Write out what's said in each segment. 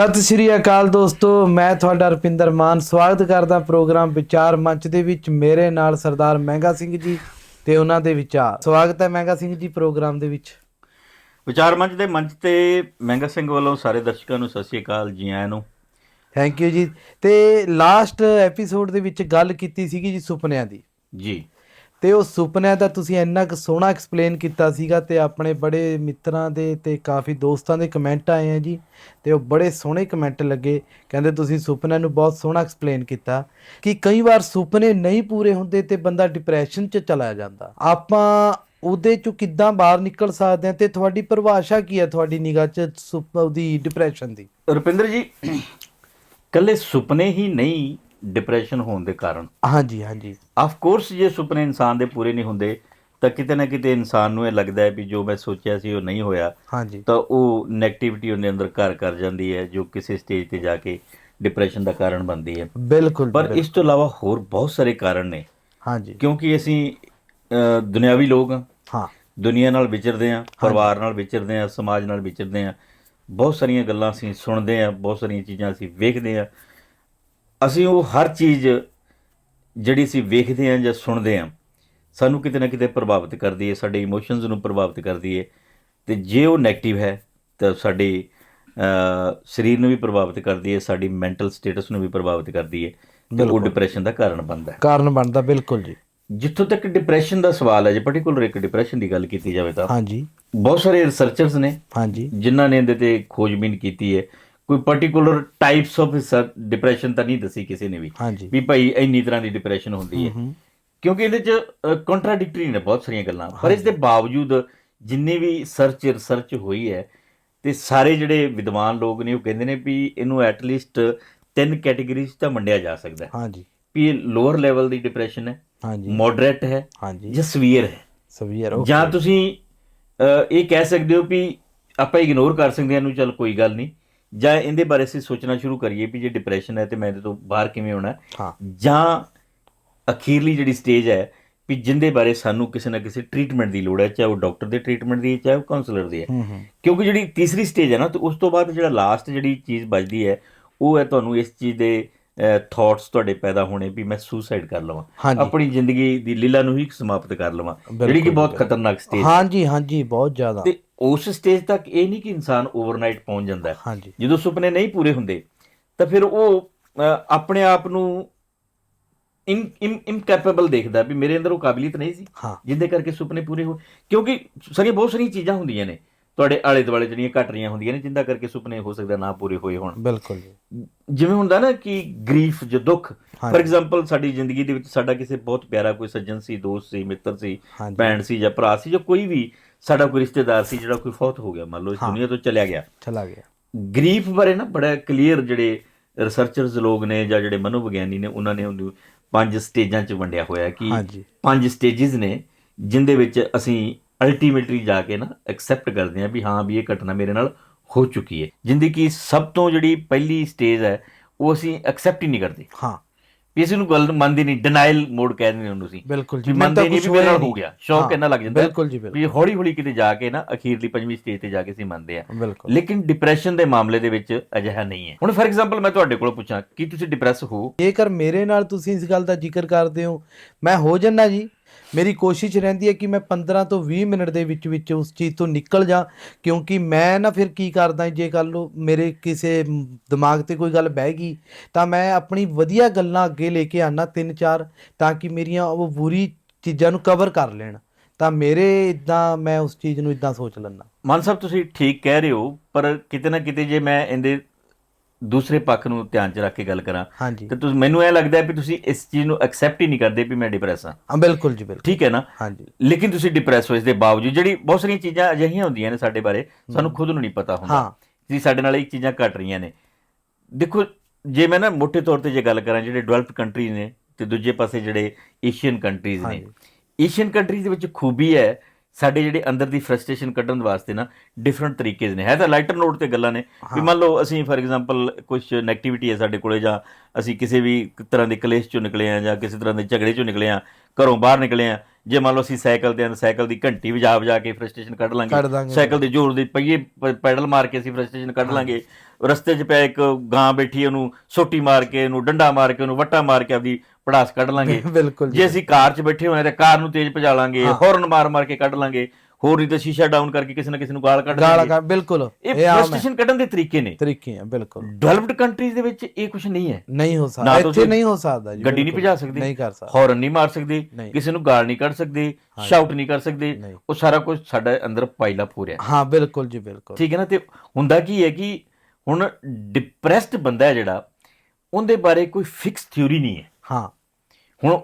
ਸਤਿ ਸ਼੍ਰੀ ਅਕਾਲ ਦੋਸਤੋ ਮੈਂ ਤੁਹਾਡਾ ਰਪਿੰਦਰ ਮਾਨ। ਸਵਾਗਤ ਕਰਦਾ ਪ੍ਰੋਗਰਾਮ ਵਿਚਾਰ ਮੰਚ ਦੇ ਵਿੱਚ। ਮੇਰੇ ਨਾਲ ਸਰਦਾਰ ਮਹਿੰਗਾ ਸਿੰਘ ਜੀ ਤੇ ਉਹਨਾਂ ਦੇ ਵਿਚਾਰ। ਸਵਾਗਤ ਹੈ ਮਹਿੰਗਾ ਸਿੰਘ ਜੀ ਪ੍ਰੋਗਰਾਮ ਦੇ ਵਿੱਚ। ਵਿਚਾਰ ਮੰਚ ਦੇ ਮੰਚ ਤੇ ਮਹਿੰਗਾ ਸਿੰਘ ਵੱਲੋਂ ਸਾਰੇ ਦਰਸ਼ਕਾਂ ਨੂੰ ਸਤਿ ਸ਼੍ਰੀ ਅਕਾਲ ਜੀ ਆਇਆਂ ਨੂੰ। ਥੈਂਕ ਯੂ ਜੀ। ਤੇ ਲਾਸਟ ਐਪੀਸੋਡ ਦੇ ਵਿੱਚ ਗੱਲ ਕੀਤੀ ਸੀਗੀ ਜੀ ਸੁਪਨਿਆਂ ਦੀ। ਜੀ। ਤੇ ਉਹ ਸੁਪਨਿਆਂ ਦਾ ਤੁਸੀਂ ਇੰਨਾ ਕੁ ਸੋਹਣਾ ਐਕਸਪਲੇਨ ਕੀਤਾ ਸੀਗਾ ਤੇ ਆਪਣੇ ਬੜੇ ਮਿੱਤਰਾਂ ਦੇ ਤੇ ਕਾਫੀ ਦੋਸਤਾਂ ਦੇ ਕਮੈਂਟ ਆਏ ਆ ਜੀ ਤੇ ਉਹ ਬੜੇ ਸੋਹਣੇ ਕਮੈਂਟ ਲੱਗੇ। ਕਹਿੰਦੇ ਤੁਸੀਂ ਸੁਪਨਿਆਂ ਨੂੰ ਬਹੁਤ ਸੋਹਣਾ ਐਕਸਪਲੇਨ ਕੀਤਾ ਕਿ ਕਈ ਵਾਰ ਸੁਪਨੇ ਨਹੀਂ ਪੂਰੇ ਹੁੰਦੇ ਤੇ ਬੰਦਾ ਡਿਪਰੈਸ਼ਨ 'ਚ ਚਲਾ ਜਾਂਦਾ। ਆਪਾਂ ਉਹਦੇ 'ਚੋਂ ਕਿੱਦਾਂ ਬਾਹਰ ਨਿਕਲ ਸਕਦੇ ਹਾਂ ਤੇ ਤੁਹਾਡੀ ਪਰਿਭਾਸ਼ਾ ਕੀ ਹੈ ਤੁਹਾਡੀ ਨਿਗਾਹ 'ਚ ਸੁਪ, ਉਹਦੀ ਡਿਪਰੈਸ਼ਨ ਦੀ? ਰੁਪਿੰਦਰ ਜੀ, ਕੱਲੇ ਸੁਪਨੇ ਹੀ ਨਹੀਂ ਡਿਪਰੈਸ਼ਨ ਹੋਣ ਦੇ ਕਾਰਨ। ਹਾਂਜੀ ਹਾਂਜੀ। ਆਫ ਕੋਰਸ ਜੇ ਸੁਪਨੇ ਇਨਸਾਨ ਦੇ ਪੂਰੇ ਨਹੀਂ ਹੁੰਦੇ ਤਾਂ ਕਿਤੇ ਨਾ ਕਿਤੇ ਇਨਸਾਨ ਨੂੰ ਇਹ ਲੱਗਦਾ ਹੈ ਵੀ ਜੋ ਮੈਂ ਸੋਚਿਆ ਸੀ ਉਹ ਨਹੀਂ ਹੋਇਆ। ਹਾਂਜੀ। ਤਾਂ ਉਹ 네ਗੇਟਿਵਿਟੀ ਉਹਦੇ ਅੰਦਰ ਘਰ ਕਰ ਜਾਂਦੀ ਹੈ ਜੋ ਕਿਸੇ ਸਟੇਜ ਤੇ ਜਾ ਕੇ ਡਿਪਰੈਸ਼ਨ ਦਾ ਕਾਰਨ ਬਣਦੀ ਹੈ। ਬਿਲਕੁਲ ਪਰ। ਇਸ ਤੋਂ ਇਲਾਵਾ ਹੋਰ ਬਹੁਤ ਸਾਰੇ ਕਾਰਨ ਨੇ। ਹਾਂਜੀ। ਕਿਉਂਕਿ ਅਸੀਂ ਦੁਨਿਆਵੀ ਲੋਕ ਹਾਂ। ਹਾਂ। ਦੁਨੀਆ ਨਾਲ ਵਿਚਰਦੇ ਆਂ ਪਰਿਵਾਰ ਨਾਲ ਵਿਚਰਦੇ ਆਂ ਸਮਾਜ ਨਾਲ ਵਿਚਰਦੇ ਆਂ ਬਹੁਤ ਸਾਰੀਆਂ ਗੱਲਾਂ ਅਸੀਂ ਸੁਣਦੇ ਆਂ ਬਹੁਤ ਸਾਰੀਆਂ ਚੀਜ਼ਾਂ ਅਸੀਂ ਵੇਖਦੇ ਆਂ ਅਸੀਂ ਉਹ ਹਰ ਚੀਜ਼ ਜਿਹੜੀ ਅਸੀਂ ਵੇਖਦੇ ਆਂ ਜਾਂ ਸੁਣਦੇ ਆਂ ਸਾਨੂੰ ਕਿਤੇ ਨਾ ਕਿਤੇ ਪ੍ਰਭਾਵਿਤ ਕਰਦੀ ਹੈ ਸਾਡੇ ਇਮੋਸ਼ਨਸ ਨੂੰ ਪ੍ਰਭਾਵਿਤ ਕਰਦੀ ਹੈ ਤੇ ਜੇ ਉਹ 네ਗੇਟਿਵ ਹੈ ਤਾਂ ਸਾਡੇ ਸਰੀਰ ਨੂੰ ਵੀ ਪ੍ਰਭਾਵਿਤ ਕਰਦੀ ਹੈ ਸਾਡੀ ਮੈਂਟਲ ਸਟੇਟਸ ਨੂੰ ਵੀ ਪ੍ਰਭਾਵਿਤ ਕਰਦੀ ਹੈ ਤੇ ਉਹ। ਡਿਪਰੈਸ਼ਨ ਦਾ ਕਾਰਨ ਬਣਦਾ ਹੈ। ਕਾਰਨ ਬਣਦਾ ਬਿਲਕੁਲ ਜੀ। ਜਿੱਥੋਂ ਤੱਕ ਡਿਪਰੈਸ਼ਨ ਦਾ ਸਵਾਲ ਹੈ ਜੇ ਪਾਰਟਿਕੂਲਰ ਇੱਕ ਡਿਪਰੈਸ਼ਨ ਦੀ ਗੱਲ ਕੀਤੀ ਜਾਵੇ ਤਾਂ ਹਾਂਜੀ। ਬਹੁਤ ਸਾਰੇ ਰਿਸਰਚਰਸ ਨੇ ਹਾਂਜੀ। ਜਿਨ੍ਹਾਂ ਨੇ ਇਹਦੇ ਤੇ ਖੋਜਬੀਨ ਕੀਤੀ ਹੈ ਕੋਈ ਪਾਰਟਿਕੂਲਰ ਟਾਈਪਸ ਆਫ ਡਿਪਰੈਸ਼ਨ ਤਾਂ ਨਹੀਂ ਦੱਸੀ ਕਿਸੇ ਨੇ ਵੀ। ਹਾਂਜੀ। ਵੀ ਭਾਈ ਇੰਨੀ ਤਰ੍ਹਾਂ ਦੀ ਡਿਪਰੈਸ਼ਨ ਹੁੰਦੀ ਹੈ। ਕਿਉਂਕਿ ਇਹਦੇ ਚ ਕੰਟਰਾਡਿਕਟਰੀ ਨੇ ਬਹੁਤ ਸਾਰੀਆਂ ਗੱਲਾਂ। ਪਰ ਇਸ ਦੇ ਬਾਵਜੂਦ ਜਿੰਨੀ ਵੀ ਸਰਚ ਰਿਸਰਚ ਹੋਈ ਹੈ ਤੇ ਸਾਰੇ ਜਿਹੜੇ ਵਿਦਵਾਨ ਲੋਕ ਨੇ ਉਹ ਕਹਿੰਦੇ ਨੇ ਵੀ ਇਹਨੂੰ ਐਟ ਲੀਸਟ ਤਿੰਨ ਕੈਟਾਗਰੀਜ਼ ਤਾਂ ਵੰਡਿਆ ਜਾ ਸਕਦਾ ਹੈ। ਹਾਂਜੀ। ਵੀ ਇਹ ਲੋਅਰ ਲੈਵਲ ਦੀ ਡਿਪਰੈਸ਼ਨ ਹੈ ਹਾਂਜੀ। ਮੋਡਰੇਟ ਹੈ ਹਾਂਜੀ। ਜਾਂ ਸਵੀਅਰ ਹੈ। ਸਵੀਅਰ ਜਾਂ ਤੁਸੀਂ ਇਹ ਕਹਿ ਸਕਦੇ ਹੋ ਵੀ ਆਪਾਂ ਇਗਨੋਰ ਕਰ ਸਕਦੇ ਹਾਂ ਇਹਨੂੰ ਚੱਲ ਕੋਈ ਗੱਲ ਨਹੀਂ। ਜਾਂ ਇਹਦੇ ਬਾਰੇ ਅਸੀਂ ਸੋਚਣਾ ਸ਼ੁਰੂ ਕਰੀਏ ਵੀ ਜੇ ਡਿਪਰੈਸ਼ਨ ਹੈ ਤੇ ਮੈਂ ਇਹਦੇ ਤੋਂ ਬਾਹਰ ਕਿਵੇਂ ਆਉਣਾ ਹੈ? ਹਾਂ। ਜਾਂ ਅਖੀਰਲੀ ਜਿਹੜੀ ਸਟੇਜ ਹੈ ਵੀ ਜਿੰਦੇ ਬਾਰੇ ਸਾਨੂੰ ਕਿਸੇ ਨਾ ਕਿਸੇ ਟ੍ਰੀਟਮੈਂਟ ਦੀ ਲੋੜ ਹੈ ਚਾਹੇ ਉਹ ਡਾਕਟਰ ਦੇ ਟ੍ਰੀਟਮੈਂਟ ਦੀ ਹੈ ਚਾਹੇ ਉਹ ਕਾਉਂਸਲਰ ਦੀ ਹੈ। ਕਿਉਂਕਿ ਜਿਹੜੀ ਤੀਸਰੀ ਸਟੇਜ ਹੈ ਨਾ ਤੇ ਉਸ ਤੋਂ ਬਾਅਦ ਜਿਹੜਾ ਲਾਸਟ ਜਿਹੜੀ ਚੀਜ਼ ਬਚਦੀ ਹੈ ਉਹ ਹੈ ਤੁਹਾਨੂੰ ਇਸ ਚੀਜ਼ ਦੇ ਥਾਟਸ ਤੁਹਾਡੇ ਪੈਦਾ ਹੋਣੇ ਵੀ ਮੈਂ ਸੁਸਾਈਡ ਕਰ ਲਵਾਂ। ਆਪਣੀ ਜ਼ਿੰਦਗੀ ਦੀ ਲੀਲਾ ਨੂੰ ਹੀ ਸਮਾਪਤ ਕਰ ਲਵਾਂ। ਜਿਹੜੀ ਕਿ ਬਹੁਤ। ਖਤਰਨਾਕ ਸਟੇਜ ਹਾਂਜੀ ਹਾਂਜੀ ਬਹੁਤ ਜ਼ਿਆਦਾ। ਤੇ ਉਸ ਸਟੇਜ ਤੱਕ ਇਹ ਨਹੀਂ ਕਿ ਇਨਸਾਨ ਓਵਰਨਾਈਟ ਪਹੁੰਚ ਜਾਂਦਾ ਹਾਂਜੀ। ਜਦੋਂ ਸੁਪਨੇ ਨਹੀਂ ਪੂਰੇ ਹੁੰਦੇ ਤਾਂ ਫਿਰ ਉਹ ਆਪਣੇ ਆਪ ਨੂੰ ਇਨ ਇਨਕੈਪੇਬਲ ਦੇਖਦਾ ਵੀ ਮੇਰੇ ਅੰਦਰ ਉਹ ਕਾਬਲੀਅਤ ਨਹੀਂ ਸੀ। ਜਿੰਦੇ ਕਰਕੇ ਸੁਪਨੇ ਪੂਰੇ ਹੋ ਕਿਉਂਕਿ ਸਾਰੀਆਂ ਬਹੁਤ ਸਾਰੀਆਂ ਚੀਜ਼ਾਂ ਹੁੰਦੀਆਂ ਨੇ। ਤੁਹਾਡੇ ਆਲੇ ਦੁਆਲੇ ਜਿਹੜੀਆਂ ਘਟ ਰਹੀਆਂ ਹੁੰਦੀਆਂ ਨੇ ਜਿੰਦਾ ਕਰਕੇ ਸੁਪਨੇ ਹੋ ਸਕਦਾ ਨਾ ਪੂਰੇ ਹੋਏ ਹੋਣ। ਬਿਲਕੁਲ ਜਿਵੇਂ ਹੁੰਦਾ ਨਾ ਕਿ ਗਰੀਫ ਜੋ ਦੁੱਖ ਫਾਰ ਐਗਜ਼ਾਮਪਲ ਸਾਡੀ ਜ਼ਿੰਦਗੀ ਦੇ ਵਿੱਚ ਸਾਡਾ ਕਿਸੇ ਬਹੁਤ ਪਿਆਰਾ ਕੋਈ ਸੱਜਣ ਸੀ ਦੋਸਤ ਸੀ ਮਿੱਤਰ ਸੀ ਭੈਣ ਸੀ ਜਾਂ ਭਰਾ ਸੀ ਜਾਂ ਕੋਈ ਵੀ ਸਾਡਾ ਕੋਈ ਰਿਸ਼ਤੇਦਾਰ ਸੀ ਜਿਹੜਾ ਕੋਈ ਫੌਤ ਹੋ ਗਿਆ ਮੰਨ ਲਓ ਇਸ ਦੁਨੀਆ ਤੋਂ ਚਲਿਆ ਗਿਆ। ਚਲਾ ਗਿਆ। ਗਰੀਫ ਬਾਰੇ ਨਾ ਬੜਾ ਕਲੀਅਰ ਜਿਹੜੇ ਰਿਸਰਚਰਸ ਲੋਕ ਨੇ ਜਾਂ ਜਿਹੜੇ ਮਨੋਵਿਗਿਆਨੀ ਨੇ ਉਹਨਾਂ ਨੇ ਉਹਨੂੰ ਪੰਜ ਸਟੇਜਾਂ 'ਚ ਵੰਡਿਆ ਹੋਇਆ ਕਿ ਪੰਜ ਸਟੇजेस ਨੇ ਜਿੰਦੇ ਵਿੱਚ ਅਸੀਂ ਅਲਟੀਮੇਟਲੀ ਜਾ ਕੇ ਨਾ ਐਕਸੈਪਟ ਕਰਦੇ ਹਾਂ ਵੀ ਹਾਂ ਵੀ ਇਹ ਘਟਨਾ ਮੇਰੇ ਨਾਲ ਹੋ ਚੁੱਕੀ ਹੈ। ਜਿੰਦੀ ਕੀ ਸਭ ਤੋਂ ਜਿਹੜੀ ਪਹਿਲੀ ਸਟੇਜ ਹੈ ਉਹ ਅਸੀਂ ਐਕਸੈਪਟ ਹੀ ਨਹੀਂ ਕਰਦੇ। ਹਾਂ। ਵੀ ਅਸੀਂ ਨੂੰ ਗੱਲ ਮੰਨਦੇ ਨਹੀਂ ਡਿਨਾਈਲ ਮੋਡ ਕਹਿੰਦੇ ਨੇ ਉਹਨੂੰ ਅਸੀਂ। ਬਿਲਕੁਲ ਜੀ ਮੰਨਦੇ ਨਹੀਂ ਵੀ ਮੇਰੇ ਨਾਲ ਹੋ ਗਿਆ ਸ਼ੌਕ ਇੰਨਾ ਲੱਗ ਜਾਂਦਾ। ਬਿਲਕੁਲ ਜੀ ਬਿਲਕੁਲ। ਵੀ ਹੌਲੀ ਹੌਲੀ ਕਿਤੇ ਜਾ ਕੇ ਨਾ ਅਖੀਰਲੀ ਪੰਜਵੀਂ ਸਟੇਜ ਤੇ ਜਾ ਕੇ ਅਸੀਂ ਮੰਨਦੇ ਆ ਬਿਲਕੁਲ। ਲੇਕਿਨ ਡਿਪਰੈਸ਼ਨ ਦੇ ਮਾਮਲੇ ਦੇ ਵਿੱਚ ਅਜਿਹਾ ਨਹੀਂ ਹੈ। ਹੁਣ ਫਾਰ ਐਗਜ਼ਾਮਪਲ ਮੈਂ ਤੁਹਾਡੇ ਕੋਲੋਂ ਪੁੱਛਾਂ ਕੀ ਤੁਸੀਂ ਡਿਪਰੈਸ ਹੋ? ਜੇਕਰ ਮੇਰੇ ਨਾਲ ਤੁਸੀਂ ਇਸ ਗੱਲ ਦਾ ਜ਼ਿਕਰ ਕਰਦੇ ਹੋ ਮੈਂ ਹੋ ਜੰਨਾ ਜੀ। ਮੇਰੀ ਕੋਸ਼ਿਸ਼ ਰਹਿੰਦੀ ਹੈ ਕਿ ਮੈਂ 15 ਤੋਂ 20 ਮਿੰਟ ਦੇ ਵਿੱਚ ਵਿੱਚ ਉਸ ਚੀਜ਼ ਤੋਂ ਨਿਕਲ ਜਾ, ਕਿਉਂਕਿ ਮੈਂ ਨਾ ਫਿਰ ਕੀ ਕਰਦਾ ਜੇ ਕੱਲ ਮੇਰੇ ਕਿਸੇ ਦਿਮਾਗ ਤੇ ਕੋਈ ਗੱਲ ਬਹਿ ਗਈ, ਤਾਂ ਮੈਂ ਆਪਣੀ ਵਧੀਆ ਗੱਲਾਂ ਅੱਗੇ ਲੈ ਕੇ ਆਣਾ ਤਿੰਨ ਚਾਰ, ਤਾਂ ਕਿ ਮੇਰੀਆਂ ਉਹ ਬੁਰੀ ਚੀਜ਼ਾਂ ਨੂੰ ਕਵਰ ਕਰ ਲੈਣ। ਤਾਂ ਮੇਰੇ ਇਦਾਂ ਮੈਂ ਉਸ ਚੀਜ਼ ਨੂੰ ਇਦਾਂ ਸੋਚ ਲੈਂਦਾ। ਮਾਨ ਸਾਹਿਬ, ਤੁਸੀਂ ਠੀਕ ਕਹਿ ਰਹੇ ਹੋ, ਪਰ ਕਿਤੇ ਨਾ ਕਿਤੇ ਜੇ ਮੈਂ ਇਹਦੇ ਦੂਸਰੇ ਪੱਖ ਨੂੰ ਧਿਆਨ 'ਚ ਰੱਖ ਕੇ ਗੱਲ ਕਰਾਂ। ਹਾਂਜੀ। ਤੇ ਤੁਸੀਂ ਮੈਨੂੰ ਇਹ ਲੱਗਦਾ ਹੈ ਵੀ ਤੁਸੀਂ ਇਸ ਚੀਜ਼ ਨੂੰ ਐਕਸੈਪਟ ਹੀ ਨਹੀਂ ਕਰਦੇ ਵੀ ਮੈਂ ਡਿਪਰੈਸ ਹਾਂ। ਹਾਂ ਬਿਲਕੁਲ ਜੀ ਬਿਲਕੁਲ। ਠੀਕ ਹੈ ਨਾ? ਹਾਂਜੀ। ਲੇਕਿਨ ਤੁਸੀਂ ਡਿਪਰੈਸ ਹੋ ਇਸ ਦੇ ਬਾਵਜੂਦ ਜਿਹੜੀ ਬਹੁਤ ਸਾਰੀਆਂ ਚੀਜ਼ਾਂ ਅਜਿਹੀਆਂ ਹੁੰਦੀਆਂ ਨੇ ਸਾਡੇ ਬਾਰੇ ਸਾਨੂੰ ਖੁਦ ਨੂੰ ਨਹੀਂ ਪਤਾ ਹੁੰਦਾ। ਹਾਂ। ਜੀ ਸਾਡੇ ਨਾਲ ਇਹ ਚੀਜ਼ਾਂ ਘਟ ਰਹੀਆਂ ਨੇ। ਦੇਖੋ ਜੇ ਮੈਂ ਨਾ ਮੋٹے ਤੌਰ ਤੇ ਜੇ ਗੱਲ ਕਰਾਂ ਜਿਹੜੇ ਡਿਵੈਲਪਡ ਕੰਟਰੀਜ਼ ਨੇ ਤੇ ਦੂਜੇ ਪਾਸੇ ਜਿਹੜੇ ਏਸ਼ੀਅਨ ਕੰਟਰੀਜ਼ ਨੇ। ਏਸ਼ੀਅਨ ਕੰਟਰੀਜ਼ ਦੇ ਵਿੱਚ ਖੂਬੀ ਹੈ ਸਾਡੇ ਜਿਹੜੇ ਅੰਦਰ ਦੀ ਫਰਸਟ੍ਰੇਸ਼ਨ ਕੱਢਣ ਵਾਸਤੇ ਨਾ ਡਿਫਰੈਂਟ ਤਰੀਕੇ ਨੇ। ਹੈ ਤਾਂ ਲਾਈਟਰ ਨੋਟ ਤੇ ਗੱਲਾਂ ਨੇ। ਵੀ ਮੰਨ ਲਓ ਅਸੀਂ ਫਾਰ ਐਗਜ਼ਾਮਪਲ ਕੁਝ ਨੈਗੇਟਿਵਿਟੀ ਹੈ ਸਾਡੇ ਕੋਲੇ ਜਾਂ ਅਸੀਂ ਕਿਸੇ ਵੀ ਤਰ੍ਹਾਂ ਦੇ ਕਲੇਸ਼ ਚੋਂ ਨਿਕਲੇ ਆ ਜਾਂ ਕਿਸੇ ਤਰ੍ਹਾਂ ਦੇ ਝਗੜੇ ਚੋਂ ਨਿਕਲੇ ਆ ਘਰੋਂ ਬਾਹਰ ਨਿਕਲੇ ਆ ਜੇ ਮੰਨ ਲਓ ਅਸੀਂ ਸਾਈਕਲ ਤੇ ਆਂ ਸਾਈਕਲ ਦੀ ਘੰਟੀ ਵਜਾ ਵਜਾ ਕੇ ਫਰਸਟ੍ਰੇਸ਼ਨ ਕੱਢ ਲਾਂਗੇ। ਸਾਈਕਲ ਦੇ ਜ਼ੋਰ ਦੇ ਪਹੀਏ ਪ- ਪੈਡਲ ਮਾਰ ਕੇ ਅਸੀਂ ਫਰਸਟ੍ਰੇਸ਼ਨ ਕੱਢ ਲਾਂਗੇ ਰਸਤੇ 'ਚ ਪਿਆ ਇੱਕ ਗਾਂ ਬੈਠੀ ਉਹਨੂੰ ਸੋਟੀ ਮਾਰ ਕੇ ਉਹਨੂੰ ਡੰਡਾ ਮਾਰ ਕੇ ਉਹਨੂੰ ਵੱਟਾ ਮਾਰ ਕੇ ਆਪਦੀ ਪੜਾਸ ਕੱਢ ਲਾਂਗੇ। ਬਿਲਕੁਲ ਜੀ ਅਸੀਂ ਕਾਰ 'ਚ ਬੈਠੇ ਹੋਏ ਤਾਂ ਕਾਰ ਨੂੰ ਤੇਜ਼ ਭਜਾ ਲਾਂਗੇ। ਹੌਰਨ ਮਾਰ ਮਾਰ ਕੇ ਕੱਢ ਲਾਂਗੇ ਹੋਰ ਨਹੀਂ ਤਾਂ ਸ਼ੀਸ਼ਾ ਡਾਊਨ ਕਰਕੇ ਕਿਸੇ ਨਾ ਕਿਸੇ ਨੂੰ ਗਾਲ ਕੱਢ ਗਾਲਾਂ ਕੱਢ ਬਿਲਕੁਲ। ਇਹ ਫਰਸਟ੍ਰੇਸ਼ਨ ਕੱਢਣ ਦੇ ਤਰੀਕੇ ਨੇ। ਤਰੀਕੇ ਆ ਬਿਲਕੁਲ। ਡਿਵੈਲਪਡ ਕੰਟਰੀਜ਼ ਦੇ ਵਿੱਚ ਇਹ ਕੁਝ ਨਹੀਂ ਹੈ। ਨਹੀਂ ਹੋ ਸਕਦਾ। ਇੱਥੇ ਨਹੀਂ ਹੋ ਸਕਦਾ ਜੀ ਗੱਡੀ ਨਹੀਂ। ਭਜਾ ਸਕਦੇ ਨਹੀਂ ਕਰ ਸਕਦਾ। ਹੌਰਨ ਨਹੀਂ ਮਾਰ ਸਕਦੇ। ਕਿਸੇ ਨੂੰ ਗਾਲ ਨਹੀਂ ਕੱਢ ਸਕਦੇ ਸ਼ਾਊਟ ਨਹੀਂ ਕਰ ਸਕਦੇ। ਉਹ ਸਾਰਾ ਕੁਝ ਸਾਡਾ ਅੰਦਰ ਪਾਈਲ ਅਪ ਹੋ ਰਿਹਾ ਹਾਂ। ਬਿਲਕੁਲ ਜੀ ਬਿਲਕੁਲ। ਠੀਕ ਹੈ ਨਾ? ਤੇ ਹੁੰਦਾ ਕੀ ਹੈ ਕਿ ਹੁਣ ਡਿਪਰੈਸਡ ਬੰਦਾ ਹੈ ਜਿਹੜਾ ਉਹਦੇ ਬਾਰੇ ਕੋਈ ਫਿਕਸ ਥਿਊਰੀ ਨਹੀਂ ਹੈ। ਹਾਂ। ਹੁਣ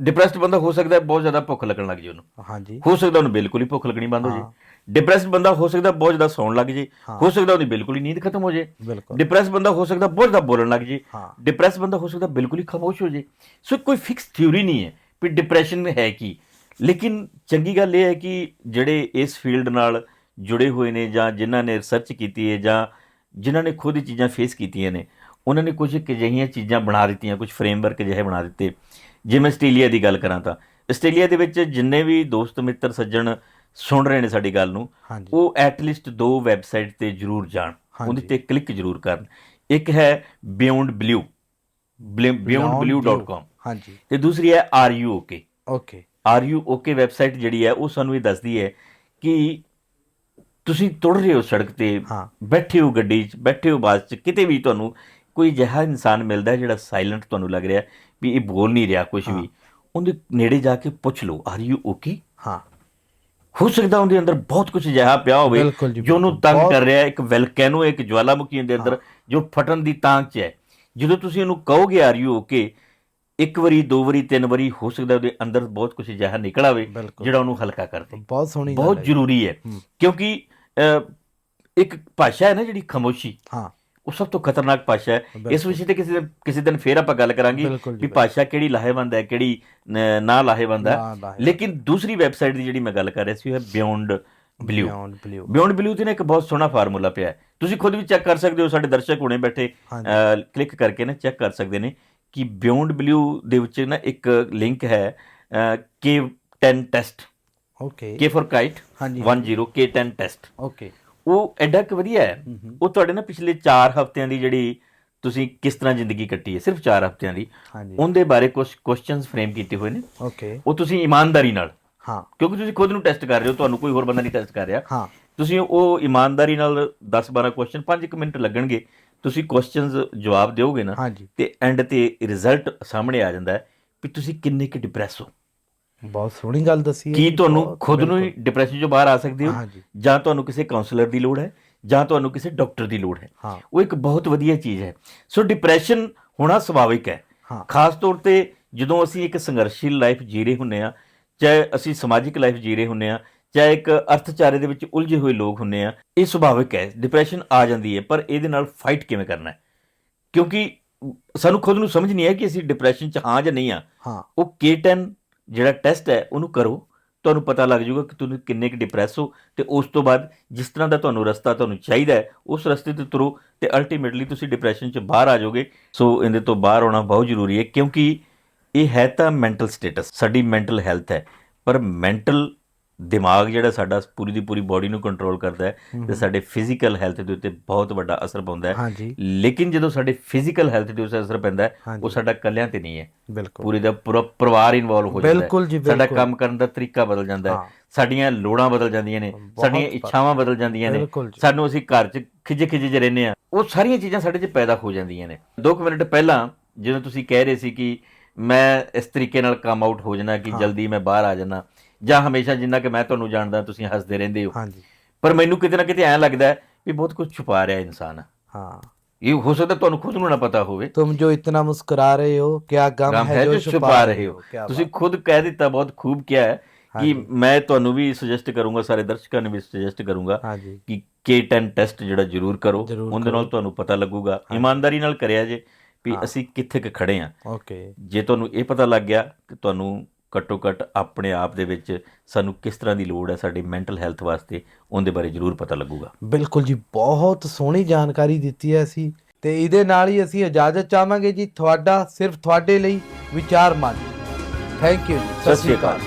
ਡਿਪਰੈਸਡ ਬੰਦਾ ਹੋ ਸਕਦਾ ਹੈ ਬਹੁਤ ਜ਼ਿਆਦਾ ਭੁੱਖ ਲੱਗਣ ਲੱਗ ਜੇ ਉਹਨੂੰ। ਹਾਂਜੀ। ਹੋ ਸਕਦਾ ਉਹਨੂੰ ਬਿਲਕੁਲ ਹੀ ਭੁੱਖ ਲੱਗਣੀ ਬੰਦ ਹੋ ਹਾਂ। ਜੇ ਡਿਪਰੈਸਡ ਬੰਦਾ ਹੋ ਸਕਦਾ ਬਹੁਤ ਜ਼ਿਆਦਾ ਸੌਣ ਲੱਗ ਜੇ। ਹਾਂ। ਹੋ ਸਕਦਾ ਉਹਦੀ ਬਿਲਕੁਲ ਹੀ ਨੀਂਦ ਖਤਮ ਹੋ ਜੇ। ਬਿਲਕੁਲ। ਡਿਪਰੈਸ ਬੰਦਾ ਹੋ ਸਕਦਾ ਬਹੁਤ ਜ਼ਿਆਦਾ ਬੋਲਣ ਲੱਗ ਜੇ। ਹਾਂ। ਡਿਪਰੈਸ ਬੰਦਾ ਹੋ ਸਕਦਾ ਬਿਲਕੁਲ ਹੀ ਖਾਮੋਸ਼ ਹੋ ਜੇ। ਸੋ ਕੋਈ ਫਿਕਸ ਥਿਊਰੀ ਨਹੀਂ ਹੈ ਵੀ ਡਿਪਰੈਸ਼ਨ ਹੈ ਕੀ। ਲੇਕਿਨ ਚੰਗੀ ਗੱਲ ਇਹ ਹੈ ਕਿ ਜਿਹੜੇ ਇਸ ਫੀਲਡ ਨਾਲ ਜੁੜੇ ਹੋਏ ਨੇ ਜਾਂ ਜਿਨ੍ਹਾਂ ਨੇ ਰਿਸਰਚ ਕੀਤੀ ਹੈ ਜਾਂ ਜਿਨ੍ਹਾਂ ਨੇ ਖੁਦ ਇਹ ਚੀਜ਼ਾਂ ਫੇਸ ਕੀਤੀਆਂ ਨੇ ਉਹਨਾਂ ਨੇ ਕੁਝ ਅਜਿਹੀਆਂ ਚੀਜ਼ਾਂ ਬਣਾ ਦਿੱਤੀਆਂ ਕੁਝ ਫਰੇਮਵਰਕ ਜਿਹੇ ਬਣਾ ਦਿੱਤੇ। ਜੇ ਮੈਂ ਆਸਟ੍ਰੇਲੀਆ ਦੀ ਗੱਲ ਕਰਾਂ ਤਾਂ ਆਸਟ੍ਰੇਲੀਆ ਦੇ ਵਿੱਚ ਜਿੰਨੇ ਵੀ ਦੋਸਤ ਮਿੱਤਰ ਸੱਜਣ ਸੁਣ ਰਹੇ ਨੇ ਸਾਡੀ ਗੱਲ ਨੂੰ ਉਹ ਐਟਲੀਸਟ ਦੋ ਵੈਬਸਾਈਟ ਤੇ ਜਰੂਰ ਜਾਣ। ਉਹਦੇ ਤੇ ਕਲਿੱਕ ਜਰੂਰ ਕਰਨ। ਇੱਕ ਹੈ ਬਿਯੋਂਡ ਬਲੂ beyondblue.com ਹਾਂਜੀ। ਤੇ ਦੂਸਰੀ ਹੈ are you okay okay are you okay website ਜਿਹੜੀ ਹੈ ਉਹ ਸਾਨੂੰ ਇਹ ਦੱਸਦੀ ਹੈ ਕਿ ਤੁਸੀਂ ਤੁਰ ਰਹੇ ਹੋ ਸੜਕ ਤੇ ਬੈਠੇ ਹੋ ਗੱਡੀ 'ਚ ਬੈਠੇ ਹੋ ਬੱਸ 'ਚ ਕਿਤੇ ਵੀ ਤੁਹਾਨੂੰ ਕੋਈ ਅਜਿਹਾ ਇਨਸਾਨ ਮਿਲਦਾ ਜਿਹੜਾ ਸਾਇਲੈਂਟ ਤੁਹਾਨੂੰ ਲੱਗ ਰਿਹਾ ਵੀ ਇਹ ਬੋਲ ਨਹੀਂ ਰਿਹਾ ਕੁਝ ਵੀ। ਉਹਦੇ ਨੇੜੇ ਜਾ ਕੇ ਪੁੱਛ ਲਓ ਆਰ ਯੂ ਓਕੇ ਹਾਂ। ਹੋ ਸਕਦਾ ਉਹਦੇ ਅੰਦਰ ਬਹੁਤ ਕੁਝ ਅਜਿਹਾ ਪਿਆ ਹੋਵੇ ਜੀ, ਉਹਨੂੰ। ਤੰਗ ਕਰ ਰਿਹਾ ਇੱਕ ਵੈਲਕੈਨੋ ਇੱਕ ਜਵਾਲਾਮੁਖੀ ਦੇ ਅੰਦਰ ਜੋ ਫਟਣ ਦੀ ਤਾਂਘ 'ਚ ਹੈ। ਜਦੋਂ ਤੁਸੀਂ ਉਹਨੂੰ ਕਹੋਗੇ ਆਰ ਯੂ ਓਕੇ ਇੱਕ ਵਾਰੀ ਦੋ ਵਾਰੀ ਤਿੰਨ ਵਾਰੀ ਹੋ ਸਕਦਾ ਉਹਦੇ ਅੰਦਰ ਬਹੁਤ ਕੁਝ ਅਜਿਹਾ ਨਿਕਲ ਆਵੇ ਜਿਹੜਾ ਉਹਨੂੰ ਹਲਕਾ ਕਰ ਦੇ। ਬਹੁਤ ਸੋਹਣੀ ਬਹੁਤ। ਜ਼ਰੂਰੀ ਹੈ। ਕਿਉਂਕਿ ਇੱਕ ਭਾਸ਼ਾ ਹੈ ਨਾ ਜਿਹੜੀ ਖਾਮੋਸ਼ੀ। ਹਾਂ। ਉਹ ਸਭ ਤੋਂ ਖਤਰਨਾਕ ਭਾਸ਼ਾ ਹੈ। ਇਸ। ਵਿਸ਼ੇ ਤੇ ਕਿਸੇ ਕਿਸੇ ਦਿਨ ਫੇਰ ਆਪਾਂ ਗੱਲ ਕਰਾਂਗੇ ਵੀ ਭਾਸ਼ਾ ਕਿਹੜੀ ਲਾਹੇਵੰਦ ਹੈ ਕਿਹੜੀ ਨ- ਲਾਹੇਵੰਦ ਹੈ। ਲੇਕਿਨ ਦੂਸਰੀ ਵੈਬਸਾਈਟ ਦੀ ਜਿਹੜੀ ਮੈਂ ਗੱਲ ਕਰ ਰਿਹਾ ਸੀ ਉਹ ਹੈ ਬਿਯੋਂਡ ਬਲੂ ਬਿਯੋਂਡ ਬਲੂ ਤੇ ਨਾ ਇੱਕ ਬਹੁਤ ਸੋਹਣਾ ਫਾਰਮੂਲਾ ਪਿਆ ਹੈ। ਤੁਸੀਂ ਖੁਦ ਵੀ ਚੈੱਕ ਕਰ ਸਕਦੇ ਹੋ ਸਾਡੇ ਦਰਸ਼ਕ ਹੁਣੇ ਬੈਠੇ ਕਲਿੱਕ ਕਰਕੇ ਨਾ ਚੈੱਕ ਕਰ ਸਕਦੇ ਨੇ ਕਿ ਬਿਯੋਂਡ ਬਲੂ ਦੇ ਵਿੱਚ ਨਾ ਇੱਕ ਲਿੰਕ ਹੈ ਕੇ 10 test. Okay. K for kite ਹਾਂਜੀ। 10 ਕੇ 10 ਟੈਸਟ। ਓਕੇ। ਉਹ ਐਡਾ ਕਿ ਵਧੀਆ ਹੈ। ਉਹ ਤੁਹਾਡੇ ਨਾ ਪਿਛਲੇ 4 ਹਫ਼ਤਿਆਂ ਦੀ ਜਿਹੜੀ ਤੁਸੀਂ ਕਿਸ ਤਰ੍ਹਾਂ ਜ਼ਿੰਦਗੀ ਕੱਟੀ ਹੈ ਸਿਰਫ 4 ਹਫ਼ਤਿਆਂ ਦੀ ਹਾਂਜੀ। ਉਹਦੇ ਬਾਰੇ ਕੁਝ ਕੁਐਸਚਨਸ ਫਰੇਮ ਕੀਤੇ ਹੋਏ ਨੇ। ਓਕੇ ਉਹ ਤੁਸੀਂ ਇਮਾਨਦਾਰੀ ਨਾਲ ਹਾਂ। ਕਿਉਂਕਿ ਤੁਸੀਂ ਖੁਦ ਨੂੰ ਟੈਸਟ ਕਰ ਰਹੇ ਹੋ ਤੁਹਾਨੂੰ ਕੋਈ ਹੋਰ ਬੰਦਾ ਨਹੀਂ ਟੈਸਟ ਕਰ ਰਿਹਾ। ਹਾਂ। ਤੁਸੀਂ ਉਹ ਇਮਾਨਦਾਰੀ ਨਾਲ 10-12 ਕੁਐਸਚਨ 5 ਮਿੰਟ ਲੱਗਣਗੇ ਤੁਸੀਂ ਕੁਐਸਚਨਸ ਜਵਾਬ ਦਿਓਗੇ ਨਾ ਤੇ ਐਂਡ ਤੇ ਰਿਜ਼ਲਟ ਸਾਹਮਣੇ ਆ ਜਾਂਦਾ ਹੈ ਵੀ ਤੁਸੀਂ ਕਿੰਨੇ ਕਿ ਡਿਪਰੈਸ ਹੋ। ਬਹੁਤ ਸੋਹਣੀ ਗੱਲ ਦੱਸੀ ਹੈ ਕੀ ਤੁਹਾਨੂੰ ਖੁਦ ਨੂੰ ਹੀ। ਡਿਪਰੈਸ਼ਨ ਚੋਂ ਬਾਹਰ ਆ ਸਕਦੇ ਹੋ? ਜਾਂ ਤੁਹਾਨੂੰ ਕਿਸੇ ਕਾਉਂਸਲਰ ਦੀ ਲੋੜ ਹੈ? ਜਾਂ ਤੁਹਾਨੂੰ ਕਿਸੇ ਡਾਕਟਰ ਦੀ ਲੋੜ ਹੈ? ਉਹ ਇੱਕ ਬਹੁਤ ਵਧੀਆ ਚੀਜ਼ ਹੈ। ਸੋ ਡਿਪਰੈਸ਼ਨ ਹੋਣਾ ਸੁਭਾਵਿਕ ਹੈ। ਖਾਸ ਤੌਰ ਤੇ ਜਦੋਂ ਅਸੀਂ ਇੱਕ ਸੰਘਰਸ਼ੀਲ ਲਾਈਫ ਜੀ ਰਹੇ ਹੁੰਨੇ ਆ ਚਾਹੇ ਅਸੀਂ ਸਮਾਜਿਕ ਲਾਈਫ ਜੀ ਰਹੇ ਹੁੰਨੇ ਆ ਚਾਹੇ ਇੱਕ ਅਰਥਚਾਰੇ ਦੇ ਵਿੱਚ ਉਲਝੇ ਹੋਏ ਲੋਕ ਹੁੰਨੇ ਆ ਇਹ ਸੁਭਾਵਿਕ ਹੈ। ਡਿਪਰੈਸ਼ਨ ਆ ਜਾਂਦੀ ਹੈ ਪਰ ਇਹਦੇ ਨਾਲ ਫਾਈਟ ਕਿਵੇਂ ਕਰਨਾ ਹੈ? ਕਿਉਂਕਿ ਸਾਨੂੰ ਖੁਦ ਨੂੰ ਸਮਝ ਨਹੀਂ ਹੈ ਕਿ ਅਸੀਂ ਡਿਪਰੈਸ਼ਨ 'ਚ ਹਾਂ ਜਾਂ ਨਹੀਂ ਆ ਹਾਂ। ਉਹ K10 ਜਿਹੜਾ ਟੈਸਟ ਹੈ, ਉਹਨੂੰ ਕਰੋ। ਤੁਹਾਨੂੰ ਪਤਾ ਲੱਗ ਜਾਊਗਾ ਕਿ ਤੁਸੀਂ ਕਿੰਨੇ ਕੁ ਡਿਪਰੈਸ ਹੋ ਤੇ ਉਸ ਤੋਂ ਬਾਅਦ ਜਿਸ ਤਰ੍ਹਾਂ ਦਾ ਤੁਹਾਨੂੰ ਰਸਤਾ ਤੁਹਾਨੂੰ ਚਾਹੀਦਾ ਹੈ, ਉਸ ਰਸਤੇ ਤੇ ਤੁਰੋ ਤੇ ਅਲਟੀਮੇਟਲੀ ਤੁਸੀਂ ਡਿਪਰੈਸ਼ਨ 'ਚ ਬਾਹਰ ਆ ਜਾਓਗੇ। ਸੋ ਇਹਦੇ ਤੋਂ ਬਾਹਰ ਆਉਣਾ ਬਹੁਤ ਜ਼ਰੂਰੀ ਹੈ ਕਿਉਂਕਿ ਇਹ ਹੈ ਤਾਂ ਮੈਂਟਲ ਸਟੇਟਸ ਸਾਡੀ ਮੈਂਟਲ ਹੈਲਥ ਹੈ। ਪਰ ਮੈਂਟਲ ਦਿਮਾਗ ਜਿਹੜਾ ਸਾਡਾ ਪੂਰੀ ਦੀ ਪੂਰੀ ਬਾਡੀ ਨੂੰ ਕੰਟਰੋਲ ਕਰਦਾ ਹੈ ਤੇ ਸਾਡੇ ਫਿਜ਼ੀਕਲ ਹੈਲਥ ਦੇ ਉੱਤੇ ਬਹੁਤ ਵੱਡਾ ਅਸਰ ਪਾਉਂਦਾ ਹੈ ਲੇਕਿਨ ਜਦੋਂ ਸਾਡੇ ਫਿਜ਼ੀਕਲ ਹੈਲਥ ਦੇ ਉੱਤੇ ਅਸਰ ਪੈਂਦਾ ਹੈ। ਉਹ ਸਾਡਾ ਕੱਲਿਆਂ ਤੇ ਨਹੀਂ ਹੈ ਪੂਰੇ ਦਾ ਪੂਰਾ ਪਰਿਵਾਰ ਇਨਵੋਲਵ ਹੋ ਜਾਂਦਾ ਜੀ, ਸਾਡਾ। ਕੰਮ ਕਰਨ ਦਾ ਤਰੀਕਾ ਬਦਲ ਜਾਂਦਾ ਹੈ ਹਾਂ। ਸਾਡੀਆਂ ਲੋੜਾਂ ਬਦਲ ਜਾਂਦੀਆਂ ਨੇ ਸਾਡੀਆਂ। ਇੱਛਾਵਾਂ ਬਦਲ ਜਾਂਦੀਆਂ ਨੇ। ਸਾਨੂੰ ਅਸੀਂ ਘਰ 'ਚ ਖਿਜੇ ਖਿਜੇ ਜਿਹੇ ਰਹਿੰਦੇ ਆ ਉਹ ਸਾਰੀਆਂ ਚੀਜ਼ਾਂ ਸਾਡੇ 'ਚ ਪੈਦਾ ਹੋ ਜਾਂਦੀਆਂ ਨੇ 2 ਮਿੰਟ ਪਹਿਲਾਂ ਜਦੋਂ ਤੁਸੀਂ ਕਹਿ ਰਹੇ ਸੀ ਕਿ ਮੈਂ ਇਸ ਤਰੀਕੇ ਨਾਲ ਕੰਮ ਆਊਟ ਹੋ ਜਾਣਾ ਕਿ ਹਾਂ। ਜਲਦੀ ਮੈਂ ਬਾਹਰ ਆ ਜਾਣਾ ਜਾਂ ਹਮੇਸ਼ਾ ਜਿੰਨਾ ਕਿ ਮੈਂ ਤੁਹਾਨੂੰ ਜਾਣਦਾ ਤੁਸੀਂ ਹੱਸਦੇ ਰਹਿੰਦੇ ਹੋ। ਹਾਂਜੀ। ਪਰ ਮੈਨੂੰ ਕਿਤੇ ਨਾ ਕਿਤੇ ਐਂ ਲੱਗਦਾ ਵੀ ਬਹੁਤ ਕੁਝ ਛੁਪਾ ਰਿਹਾ ਇਨਸਾਨ। ਹਾਂ। ਇਹ ਹੋ ਸਕਦਾ ਤੁਹਾਨੂੰ ਖੁਦ ਨੂੰ ਨਾ ਪਤਾ ਹੋਵੇ। ਤੁਮ ਜੋ ਇਤਨਾ ਮੁਸਕਰਾ ਰਹੇ ਹੋ ਕਿਆ ਗਮ ਹੈ ਜੋ ਛੁਪਾ ਰਹੇ ਹੋ। ਤੁਸੀਂ ਖੁਦ ਕਹਿ ਦਿੱਤਾ ਬਹੁਤ ਖੂਬ ਕਿਹਾ ਹੈ ਕਿ ਮੈਂ ਤੁਹਾਨੂੰ ਵੀ ਸੁਜੈਸਟ ਕਰੂੰਗਾ ਸਾਰੇ ਦਰਸ਼ਕਾਂ ਨੂੰ ਵੀ ਸੁਜੈਸਟ ਕਰੂੰਗਾ ਕਿ K10 ਟੈਸਟ ਜਿਹੜਾ ਜ਼ਰੂਰ ਕਰੋ। ਉਹਦੇ ਨਾਲ ਤੁਹਾਨੂੰ ਪਤਾ ਲੱਗੂਗਾ। ਇਮਾਨਦਾਰੀ ਨਾਲ ਕਰਿਆ ਜੇ ਵੀ ਅਸੀਂ ਕਿੱਥੇ ਕ ਖੜੇ ਆ ਓਕੇ। ਜੇ ਤੁਹਾਨੂੰ ਇਹ ਪਤਾ ਲੱਗ ਗਿਆ ਕਿ ਤੁਹਾਨੂੰ ਘੱਟੋ ਘੱਟ ਆਪਣੇ ਆਪ ਦੇ ਵਿੱਚ ਸਾਨੂੰ ਕਿਸ ਤਰ੍ਹਾਂ ਦੀ ਲੋੜ ਹੈ ਸਾਡੀ ਮੈਂਟਲ ਹੈਲਥ ਵਾਸਤੇ ਉਹਦੇ ਬਾਰੇ ਜ਼ਰੂਰ ਪਤਾ ਲੱਗੂਗਾ। ਬਿਲਕੁਲ ਜੀ ਬਹੁਤ ਸੋਹਣੀ ਜਾਣਕਾਰੀ ਦਿੱਤੀ ਹੈ ਅਸੀਂ। ਤੇ ਇਹਦੇ ਨਾਲ ਹੀ ਅਸੀਂ ਇਜਾਜ਼ਤ ਚਾਹਾਂਗੇ ਜੀ ਤੁਹਾਡਾ ਸਿਰਫ ਤੁਹਾਡੇ ਲਈ ਵਿਚਾਰ ਮੰਚ ਥੈਂਕ ਯੂ ਜੀ ਸਤਿ ਸ਼੍ਰੀ ਅਕਾਲ।